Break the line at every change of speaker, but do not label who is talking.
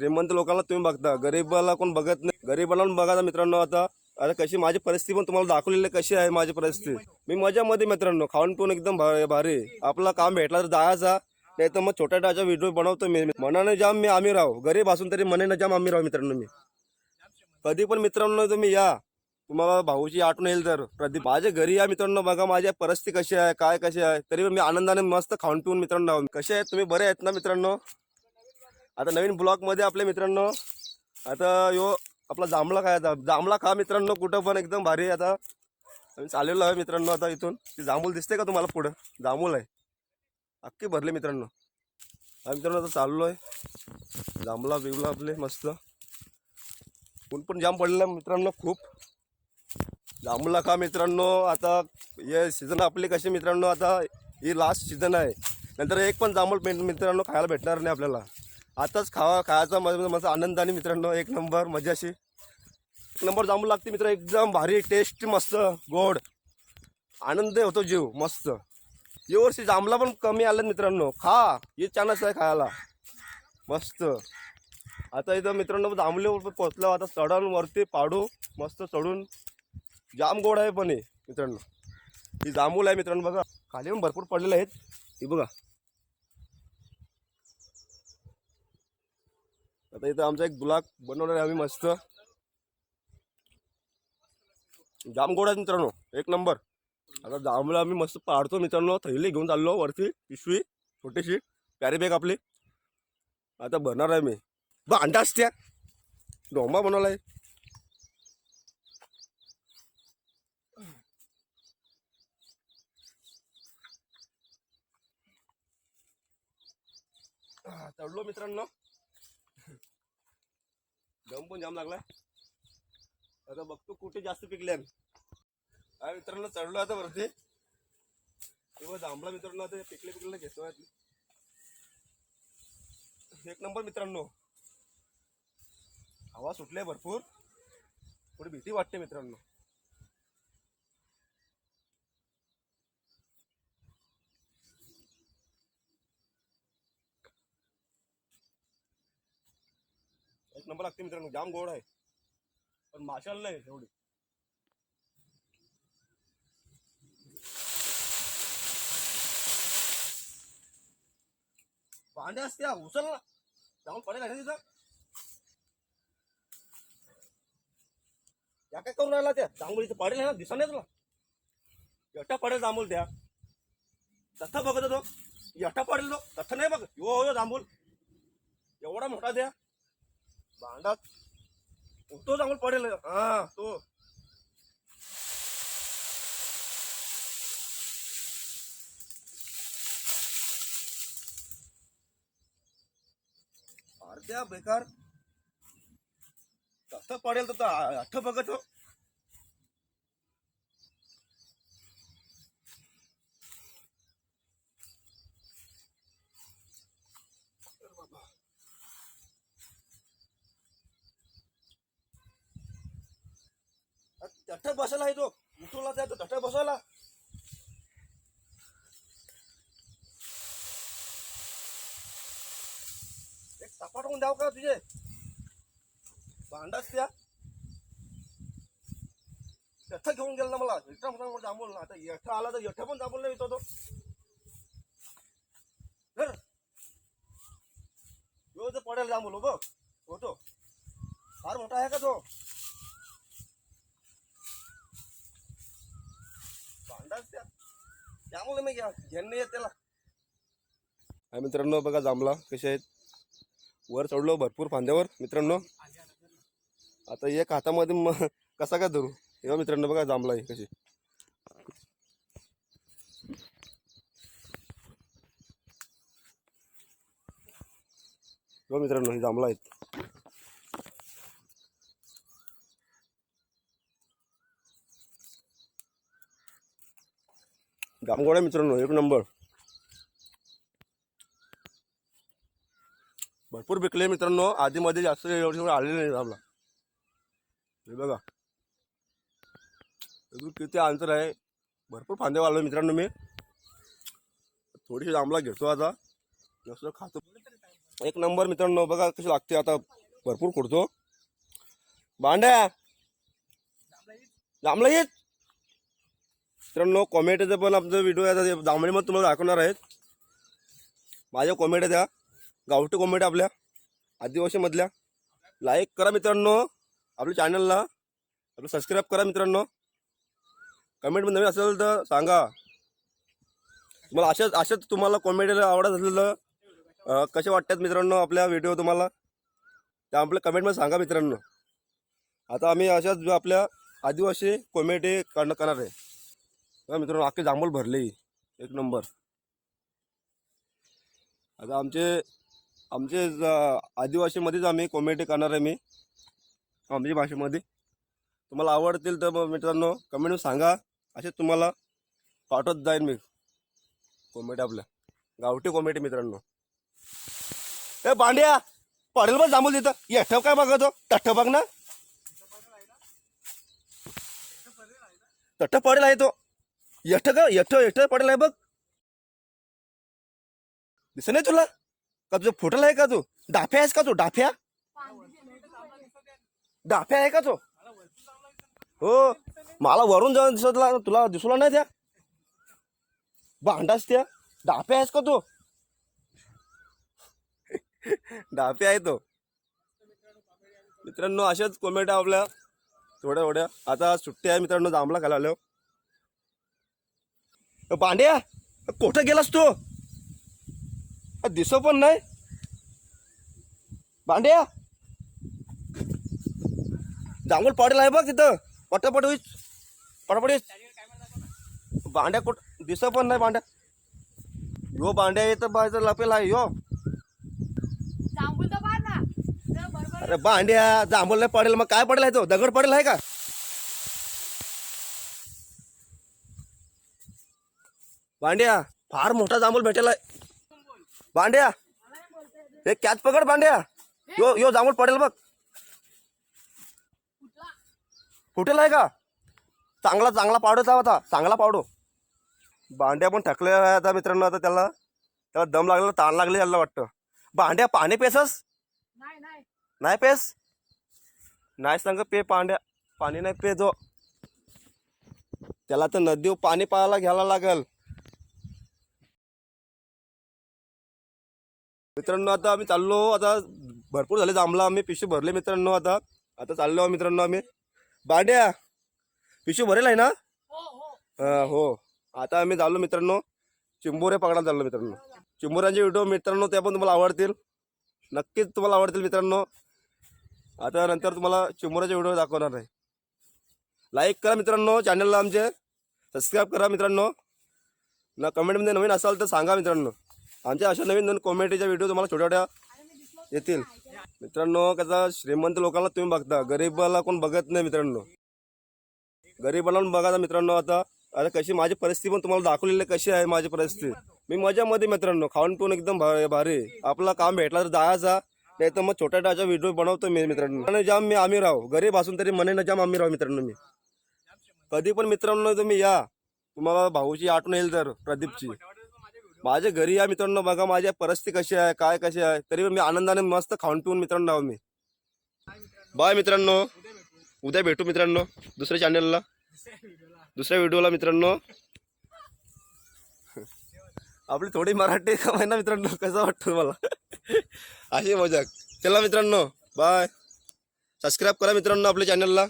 श्रीमंत लोकांना तुम्ही बघता. गरीबाला कोण बघत नाही. गरीबाला पण बघा मित्रांनो आता. आता कशी माझी परिस्थिती पण तुम्हाला दाखवलेली कशी आहे माझी परिस्थिती. मी मजामध्ये मित्रांनो खाऊन पिऊन एकदम भारी आपला काम भेटला तर जायचा नाही तर मग छोट्या टाच्या व्हिडिओ बनवतो मी. मनाने जाम मी आम्ही राहू. गरीब असून तरी मनाने जाम आम्ही राहू मित्रांनो मी. कधी पण मित्रांनो तुम्ही या. तुम्हाला भाऊची आठवण येईल तर. प्रदीप माझ्या घरी या मित्रांनो बघा माझ्या परिस्थिती कशी आहे काय कशी आहे. तरी पण मी आनंदाने मस्त खाऊन पिऊन मित्रांनो कसे आहेत? तुम्ही बरे आहेत ना मित्रांनो? आता नवीन ब्लॉकमध्ये आपल्या मित्रांनो आता यो आपला जांभळा काय आता? जांभळा खा मित्रांनो कुठं पण एकदम भारी आहे आता. आम्ही चाललेलो आहे मित्रांनो आता इथून. ती जांभूल दिसते का तुम्हाला पुढं? जांभूल आहे. अख्खी भरले मित्रांनो. हा मित्रांनो आता चाललो आहे. जांभळा बिवला आपले मस्त. ऊन पण जाम पडलेलं आहे मित्रांनो खूप. जांभळा खा मित्रांनो आता हे सीझन आपली कशी मित्रांनो आता ही लास्ट सीझन आहे. नंतर एक पण जांभूळ मित्रांनो खायला भेटणार नाही आपल्याला. आताच खावा खायचा मजा मस्त आनंदाने मित्रांनो एक नंबर मजाशी. एक नंबर जांभूळ लागते मित्र एकदम भारी टेस्ट मस्त गोड. आनंद होतो जीव मस्त. यावर्षी वर्षी पण कमी आलं मित्रांनो. खा हे चानस आहे खायला. मस्त. आता इथं मित्रांनो जांभळीवर पोचलो आता चढांवरती पाडू मस्त चढून. जाम गोड आहे पण हे मित्रांनो. ही जांभूल आहे मित्रांनो बघा. खाली पण भरपूर पडलेले आहेत. ही बघा. आता इथं आमचा एक गुलाब बनवणार आहे आम्ही मस्त. जाम गोड आहे मित्रांनो एक नंबर. आता जांभूळ आम्ही मस्त पाडतो मित्रांनो थैली घेऊन चाललो वरती पिशवी छोटीशी कॅरी बॅग आपली. आता बनणार आहे मी. बा अंडा असत्या. डोंबा बनवलाय. आहे चढलो मित्रांनो. दम पण जाम लागलाय आता बघतो कुठे जास्त पिकले आम्ही. मित्रांनो चढलो आता वरती. तेव्हा जांभळा मित्रांनो आता पिकले पिकले घेतो आहे. एक नंबर मित्रांनो. हवा सुटले भरपूर. थोडी भीती वाटते मित्रांनो. नंबर लागते मित्रांनो जाम गोड आहे. पण माशाला नाही एवढी. पाण्या असत्या उचल ना. जाऊन पाणी आहे तिथं. या काय करून राहिला त्या? जांभूळ पाडेल ना दिसा नाही तुला. एकटा पडेल जांभूळ त्या. तथा बघत तो एकटा पाडेल तो. तथा नाही बघ यो हो जांभूळ. एवढा मोठा द्या भांडात. तो चांगलं पडेल. हा तो. अर्ध्या बेकार. तसं पडेल तर अठ्ठ बघत हो. तठ बसायला आहे तो. उठवला त्या तठ बसायला. एक सपाट होऊन द्याव का तुझे? भांडाच त्या. यठा घेऊन गेला ना मला. यठा म्हणा मला जांभूल ना आता यठा आला तर यठा पण जांभूल नाही येतो तो. धर. पडेल जांभूल बघ होतो. फार मोठा आहे का तो? अंदाज द्या. त्यामुळे मी घ्या घेणं येत त्याला. हा मित्रांनो बघा जांभला कसे आहेत. वर चढलो भरपूर फांद्यावर. मित्रांनो आता एक हातामध्ये म- कसा काय धरू? तेव्हा मित्रांनो बघा जांबला आहे कशी मित्रांनो हे जांभला आहेत. जामगोड मित्रांनो एक नंबर. भरपूर विकले मित्रांनो आधीमध्ये जास्त एवढे आलेले नाही आपला हे बघा. अजून किती अंतर आहे? भरपूर फांदे वाढलो मित्रांनो मी. थोडीशी जांभळा घेतो आता. नसलं खातो. एक नंबर मित्रांनो बघा कशी लागते आता. भरपूर खुडतो भांड्या. जांभळा येत मित्रांनो कॉमेडीचं पण आमचं व्हिडिओ आहे जांभळीमध्ये तुम्हाला दाखवणार आहेत. माझ्या कॉमेट्या त्या गावठी कॉमेडी आपल्या आदिवासीमधल्या लाईक करा मित्रांनो आपल्या चॅनलला आपलं सबस्क्राईब करा मित्रांनो. कमेंट नवीन असेल तर सांगा. मला अशाच अशाच तुम्हाला कॉमेडीला आवडत असलेलं कसे वाटतात मित्रांनो आपल्या व्हिडिओ तुम्हाला? त्या आपल्या कमेंटमध्ये सांगा मित्रांनो. आता आम्ही अशाच आपल्या आदिवासी कॉमेडी करणं करणार आहे. बघा मित्रांनो अख्खे जांभूळ भरले. एक नंबर. आता आमचे आमचे आदिवासीमध्येच आम्ही कॉमेडी करणार आहे मी. आमच्या भाषेमध्ये. तुम्हाला आवडतील तर मग मित्रांनो कमेंट सांगा. असे तुम्हाला पाठवत जाईन मी कॉमेडी आपल्या. गावठी कॉमेडी मित्रांनो. ए बांड्या पडेल बघ जांभूल तिथं. येठ काय बघतो? तठ्ठ बघ ना. तठ्ठ पडेल आहे तो. एकटं का एकटं एकटं पडेल आहे बघ. दिसत नाही तुला? का तुझं फुटला आहे का तू? डाफ्या आहेस का तू? डाफ्या? डाफ्या आहे का तो? हो. मला वरून जाऊन दिसतला तुला दिसला नाही त्या? भांडास त्या? डाफ्या आहेस का तू? डाफे आहे तो. मित्रांनो अशाच कॉमेडी आपल्या थोड्या थोड्या. आता सुट्टी आहे मित्रांनो जांभळा खायला आलो पांड्या कुठं गेलास तू? दिसो पण नाही. भांड्या जांभूळ पडेल आहे बघ तिथं. पटापट होईच पटापट होईच भांड्या कुठ दिसत पण नाही भांड्या यो भांड्या येतं बाहेर लपेल आहे यो. अरे भांड्या जांभूळ नाही पडेल मग काय पडेल आहे तो? दगड पडेल आहे का? भांड्या फार मोठा जांभूळ भेटेल आहे भांड्या हे कॅच पकड भांड्या यो यो जांभूळ पडेल बघ. फुटेल आहे का? चांगला चांगला पावडोचा होता चांगला पावडो भांड्या पण आहे आता मित्रांनो आता त्याला. त्याला दम लागला ताण लागले याला वाटतं. भांड्या पाणी पेसस?
नाही
पेस? नाही सांग पे पांड्या. पाणी नाही पे जो. त्याला तर नदी पाणी पाहायला घ्यायला लागल. मित्रांनो आता आम्ही चाललो आता भरपूर झाले जांभला आम्ही पिशवी भरले मित्रांनो आता. आता चाललो मित्रांनो आम्ही. बांड्या पिशवी भरेल आहे ना?
हो हो.
आता आम्ही चाललो मित्रांनो चिंबोरे पकडायला चाललो मित्रांनो. चिंबोऱ्यांचे व्हिडिओ मित्रांनो ते पण तुम्हाला आवडतील. नक्कीच तुम्हाला आवडतील मित्रांनो. आता नंतर तुम्हाला चिंबोऱ्याचे व्हिडिओ दाखवणार आहे. लाईक करा मित्रांनो चॅनलला आमचे. सबस्क्राईब करा मित्रांनो. ना कमेंटमध्ये नवीन असाल तर सांगा मित्रांनो. आमच्या अशा नवीन नवीन कॉमेडीच्या व्हिडिओ तुम्हाला छोट्या छोट्या येतील. मित्रांनो कसा श्रीमंत लोकांना तुम्ही बघता गरीबाला कोण बघत नाही मित्रांनो. गरीबाला पण बघा मित्रांनो आता. आता कशी माझी परिस्थिती पण तुम्हाला दाखवलेली कशी आहे माझी परिस्थिती. मी मजामध्ये मित्रांनो खाऊन पिऊन एकदम भारी आपला काम भेटला तर जायचा नाही तर मग छोट्या टाचा व्हिडिओ बनवतो मी मित्रांनो. आणि जाम मी आम्ही राहू. गरीब असून तरी मने न जाम आम्ही राहू मित्रांनो मी. कधी पण मित्रांनो तुम्ही या. तुम्हाला भाऊची आठवण येईल तर प्रदीपची. माझ्या घरी या मित्रांनो बघा माझ्या परिस्थिती कशी आहे काय कशी आहे. तरी पण मी आनंदाने मस्त खाऊन पिऊन मित्रांनो आहो मी. बाय मित्रांनो. उद्या भेटू मित्रांनो दुसऱ्या चॅनलला दुसऱ्या व्हिडिओला मित्रांनो. आपली थोडी मराठी कमाय ना मित्रांनो कसं वाटतं मला अशी मजाक. चला मित्रांनो बाय. सबस्क्राईब करा मित्रांनो आपल्या चॅनलला